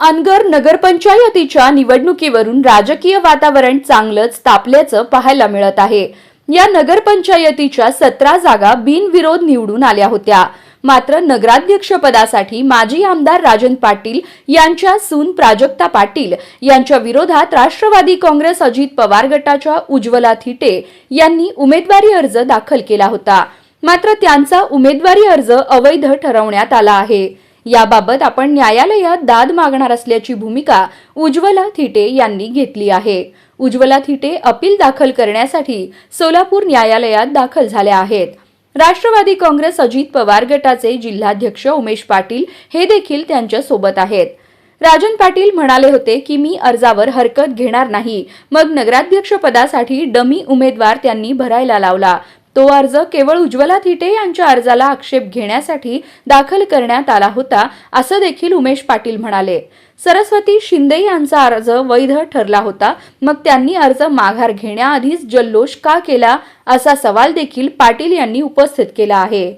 अनगर नगरपंचायतीच्या निवडणुकीवरून राजकीय वातावरण चांगलंच तापल्याचं पाहायला मिळत आहे. या नगरपंचायतीच्या सतरा जागा बिनविरोध निवडून आल्या होत्या. मात्र नगराध्यक्षपदासाठी माजी आमदार राजन पाटील यांच्या सून प्राजक्ता पाटील यांच्या विरोधात राष्ट्रवादी काँग्रेस अजित पवार गटाच्या उज्ज्वला थिटे यांनी उमेदवारी अर्ज दाखल केला होता. मात्र त्यांचा उमेदवारी अर्ज अवैध ठरवण्यात आला आहे. याबाबत आपण न्यायालयात दाद मागणार असल्याची भूमिका उज्ज्वला थिटे यांनी घेतली आहे. उज्ज्वला थिटे अपील दाखल करण्यासाठी सोलापूर न्यायालयात दाखल झाल्या आहेत. राष्ट्रवादी काँग्रेस अजित पवार गटाचे जिल्हाध्यक्ष उमेश पाटील हे देखील त्यांच्यासोबत आहेत. राजन पाटील म्हणाले होते की मी अर्जावर हरकत घेणार नाही. मग नगराध्यक्ष पदासाठी डमी उमेदवार त्यांनी भरायला लावला. तो अर्ज केवळ उज्ज्वला थिटे यांच्या अर्जाला आक्षेप घेण्यासाठी दाखल करण्यात आला होता असं देखील उमेश पाटील म्हणाले. सरस्वती शिंदे यांचा अर्ज वैध ठरला होता मग त्यांनी अर्ज माघार घेण्याआधीच जल्लोष का केला असा सवाल देखील पाटील यांनी उपस्थित केला आहे.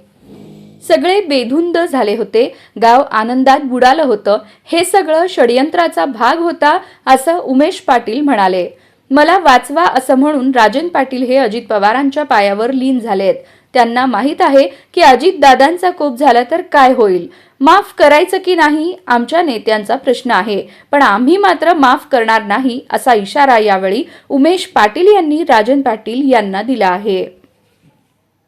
सगळे बेधुंद झाले होते गाव आनंदात बुडालं होतं हे सगळं षडयंत्राचा भाग होता असं उमेश पाटील म्हणाले. मला वाचवा असं म्हणून राजन पाटील हे अजित पवारांच्या पायावर लीन झालेत. त्यांना माहीत आहे की अजित दादांचा कोप झाला तर काय होईल? माफ करायचं की नाही? आमच्या नेत्यांचा प्रश्न आहे. पण आम्ही मात्र माफ करणार नाही असा इशारा यावेळी उमेश पाटील यांनी राजन पाटील यांना दिला आहे.